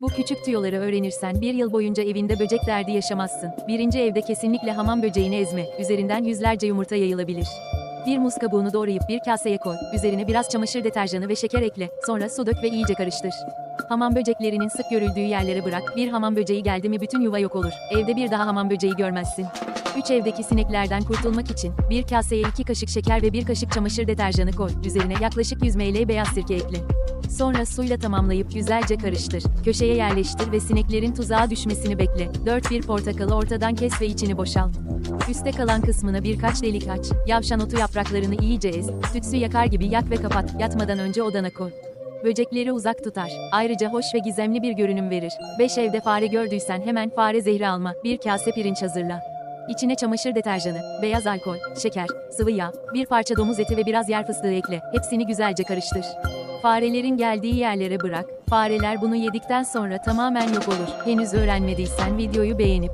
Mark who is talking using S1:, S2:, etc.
S1: Bu küçük tüyoları öğrenirsen bir yıl boyunca evinde böcek derdi yaşamazsın. Birinci evde kesinlikle hamam böceğini ezme. Üzerinden yüzlerce yumurta yayılabilir. Bir muz kabuğunu doğrayıp bir kaseye koy. Üzerine biraz çamaşır deterjanı ve şeker ekle. Sonra su dök ve iyice karıştır. Hamam böceklerinin sık görüldüğü yerlere bırak. Bir hamam böceği geldi mi bütün yuva yok olur. Evde bir daha hamam böceği görmezsin. 3 evdeki sineklerden kurtulmak için bir kaseye 2 kaşık şeker ve 1 kaşık çamaşır deterjanı koy. Üzerine yaklaşık 100 ml beyaz sirke ekle. Sonra suyla tamamlayıp güzelce karıştır. Köşeye yerleştir ve sineklerin tuzağa düşmesini bekle. 4 bir portakalı ortadan kes ve içini boşalt. Üste kalan kısmına birkaç delik aç. Yavşan otu yapraklarını iyice ez. Tütsü yakar gibi yak ve kapat. Yatmadan önce odana koy. Böcekleri uzak tutar. Ayrıca hoş ve gizemli bir görünüm verir. 5 evde fare gördüysen hemen fare zehri alma. Bir kase pirinç hazırla. İçine çamaşır deterjanı, beyaz alkol, şeker, sıvı yağ, bir parça domuz eti ve biraz yer fıstığı ekle. Hepsini güzelce karıştır. Farelerin geldiği yerlere bırak. Fareler bunu yedikten sonra tamamen yok olur. Henüz öğrenmediysen videoyu beğenip